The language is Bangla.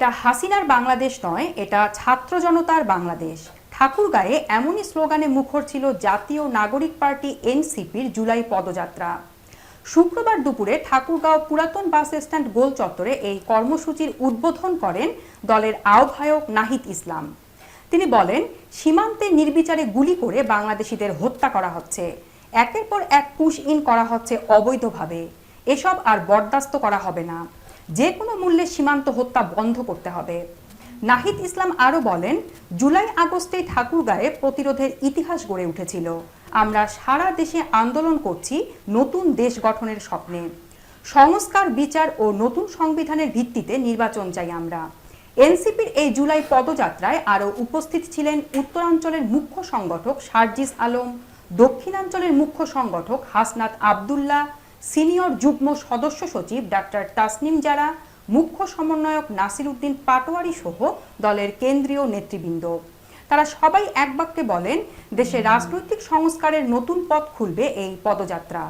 এটা হাসিনার বাংলাদেশ নয়, এটা ছাত্র জনতার বাংলাদেশ। ঠাকুরগাঁয়ে এমনই স্লোগানে মুখর ছিল জাতীয় নাগরিক পার্টি এনসিপির জুলাই পদযাত্রা। শুক্রবার দুপুরে ঠাকুরগাঁও পুরাতন বাস স্ট্যান্ড গোল চত্বরে এই কর্মসূচির উদ্বোধন করেন দলের আহ্বায়ক নাহিদ ইসলাম। তিনি বলেন, সীমান্তে নির্বিচারে গুলি করে বাংলাদেশিদের হত্যা করা হচ্ছে। একের পর এক পুশ ইন করা হচ্ছে অবৈধভাবে। এসব আর বরদাস্ত করা হবে না। যে কোনো মূল্যে সীমান্ত হত্যা বন্ধ করতে হবে। নাহিদ ইসলাম আরও বলেন, জুলাই আগস্টে ঠাকুরগাঁয়ে প্রতিরোধের ইতিহাস গড়ে উঠেছিল। আমরা সারা দেশে আন্দোলন করছি নতুন দেশ গঠনের স্বপ্নে। সংস্কার, বিচার ও নতুন সংবিধানের ভিত্তিতে নির্বাচন চাই আমরা। এনসিপির এই জুলাই পদযাত্রায় আরও উপস্থিত ছিলেন উত্তরাঞ্চলের মুখ্য সংগঠক সার্জিস আলম, দক্ষিণাঞ্চলের মুখ্য সংগঠক হাসনাত আবদুল্লাহ সিনিয়র যুগ্ম সদস্য সচিব ডাক্তার তাসনিম জারা, মুখ্য সমন্বয়ক নাসির উদ্দিন পাটোয়ারি সহ দলের কেন্দ্রীয় নেতৃবৃন্দ। তারা সবাই এক বাক্যে বলেন দেশে রাজনৈতিক সংস্কারের নতুন পথ খুলবে এই পদযাত্রা।